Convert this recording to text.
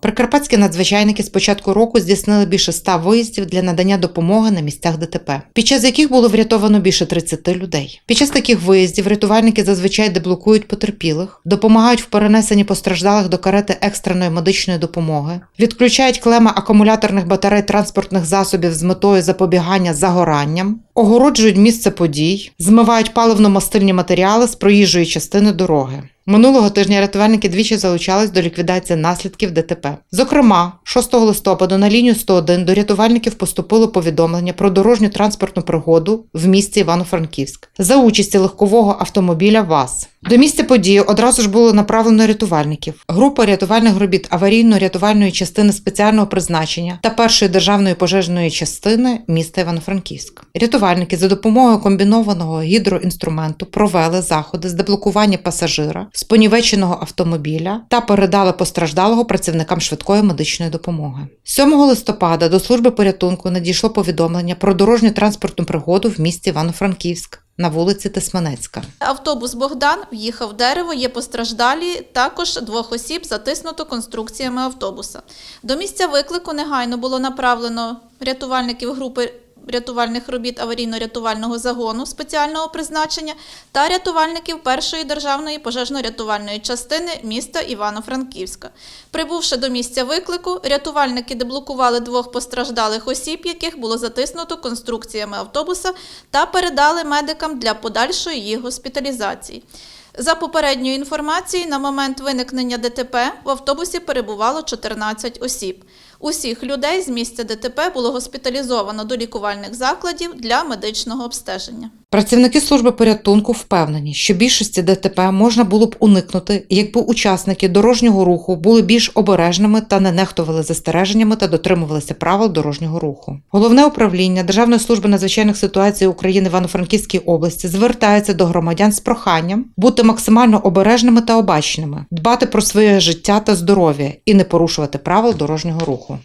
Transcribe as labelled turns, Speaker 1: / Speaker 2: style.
Speaker 1: Прикарпатські надзвичайники з початку року здійснили більше 100 виїздів для надання допомоги на місцях ДТП, під час яких було врятовано більше 30 людей. Під час таких виїздів рятувальники зазвичай деблокують потерпілих, допомагають в перенесенні постраждалих до карети екстреної медичної допомоги, відключають клеми акумуляторних батарей транспортних засобів з метою запобігання загоранням, огороджують місце подій, змивають паливно-мастильні матеріали з проїжджої частини дороги. Минулого тижня рятувальники двічі залучались до ліквідації наслідків ДТП. Зокрема, 6 листопада на лінію 101 до рятувальників поступило повідомлення про дорожню транспортну пригоду в місті Івано-Франківськ за участі легкового автомобіля ВАЗ. До місця події одразу ж було направлено рятувальників. Група рятувальних робіт аварійно-рятувальної частини спеціального призначення та першої державної пожежної частини міста Івано-Франківськ. Рятувальники за допомогою комбінованого гідроінструменту провели заходи з деблокування пасажира з понівеченого автомобіля та передали постраждалого працівникам швидкої медичної допомоги. 7 листопада до служби порятунку надійшло повідомлення про дорожню транспортну пригоду в місті Івано-Франківськ на вулиці Тисманецька.
Speaker 2: Автобус Богдан в'їхав в дерево, є постраждалі, також двох осіб затиснуто конструкціями автобуса. До місця виклику негайно було направлено рятувальників групи рятувальних робіт аварійно-рятувального загону спеціального призначення та рятувальників першої державної пожежно-рятувальної частини міста Івано-Франківська. Прибувши до місця виклику, рятувальники деблокували двох постраждалих осіб, яких було затиснуто конструкціями автобуса, та передали медикам для подальшої їх госпіталізації. За попередньою інформацією, на момент виникнення ДТП в автобусі перебувало 14 осіб. Усіх людей з місця ДТП було госпіталізовано до лікувальних закладів для медичного обстеження.
Speaker 1: Працівники служби порятунку впевнені, що більшості ДТП можна було б уникнути, якби учасники дорожнього руху були більш обережними та не нехтували застереженнями та дотримувалися правил дорожнього руху. Головне управління Державної служби надзвичайних ситуацій України в Івано-Франківській області звертається до громадян з проханням бути максимально обережними та обачними, дбати про своє життя та здоров'я і не порушувати правил дорожнього руху року.